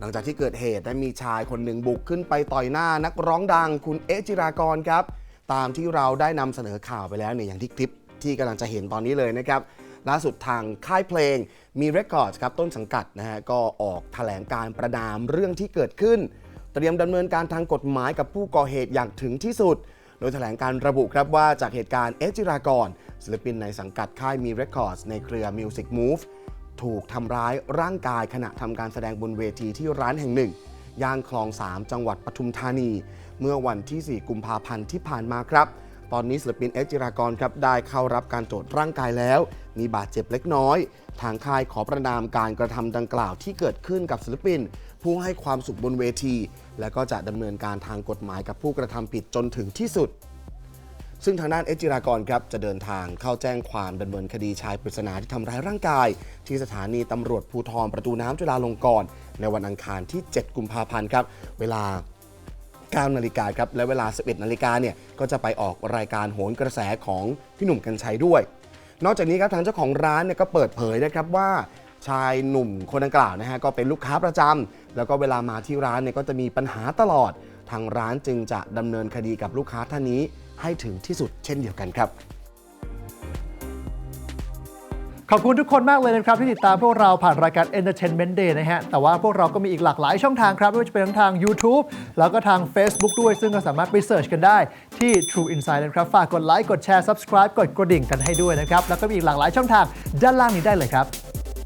หลังจากที่เกิดเหตุได้มีชายคนหนึ่งบุกขึ้นไปต่อยหน้านักร้องดังคุณเอจิรากรครับ ตามที่เราได้นำเสนอข่าวไปแล้วเนี่ยอย่างที่คลิปที่กำลังจะเห็นตอนนี้เลยนะครับล่าสุดทางค่ายเพลงมีเรคคอร์ดครับต้นสังกัดนะฮะก็ออกแถลงการประนามเรื่องที่เกิดขึ้น เตรียมดำเนินการทางกฎหมายกับผู้ก่อเหตุอย่างถึงที่สุด โดยแถลงการระบุครับว่าจากเหตุการณ์เอจิรากรศิลปินในสังกัดค่ายมีเรคคอร์ดในเครือ Music Move ถูกทำร้ายร่างกายขณะทำการแสดงบนเวทีที่ร้านแห่งหนึ่ง ย่านคลอง 3 จังหวัดปทุมธานี เมื่อวันที่ 4 กุมภาพันธ์ที่ผ่านมาครับ ตอนนี้ศิลปินเอจิรากรครับได้เข้ารับการตรวจร่างกายแล้ว มีบาดเจ็บเล็กน้อย ทางค่ายขอประนามการกระทำดังกล่าวที่เกิดขึ้นกับศิลปิน ผู้ให้ความสุขบนเวที และก็จะดำเนินการทางกฎหมายกับผู้กระทำผิดจนถึงที่สุด ซึ่งทางด้านเอจิรากรครับจะเดินทางเข้าแจ้งความดำเนินคดีชายปริศนาที่ทำร้ายร่างกาย ที่สถานีตำรวจภูธรประตูน้ำจุฬาลงกรณ์ในวันอังคารที่ 7 กุมภาพันธ์ครับ เวลา9นาฬิกาครับและเวลา 11นาฬิกาเนี่ยก็จะไปออกรายการโหนกระแสของพี่หนุ่มกัญชัยด้วย นอกจากนี้ครับทางเจ้าของร้านเนี่ยก็เปิดเผยนะครับว่าชายหนุ่มคนดังกล่าวนะฮะก็เป็นลูกค้าประจำแล้วก็เวลามาที่ร้านเนี่ยก็จะมีปัญหาตลอด ทางร้านจึงจะดำเนินคดีกับลูกค้าท่านนี้ให้ถึงที่สุดเช่นเดียวกันครับ ขอบคุณทุกคนมากเลยนะครับ ที่ติดตามพวกเราผ่านรายการ Entertainment Day นะฮะ แต่ว่าพวกเราก็มีอีกหลากหลายช่องทางครับ ไม่ว่าจะเป็นทั้งทาง YouTube แล้วก็ทาง Facebook ด้วย ซึ่งก็สามารถไปเสิร์ชกันได้ที่ True Insight นะครับ ฝากกดไลค์ กดแชร์ Subscribe กดกระดิ่งกันให้ด้วยนะครับ แล้วก็มีอีกหลากหลายช่องทางด้านล่างนี้ได้เลยครับ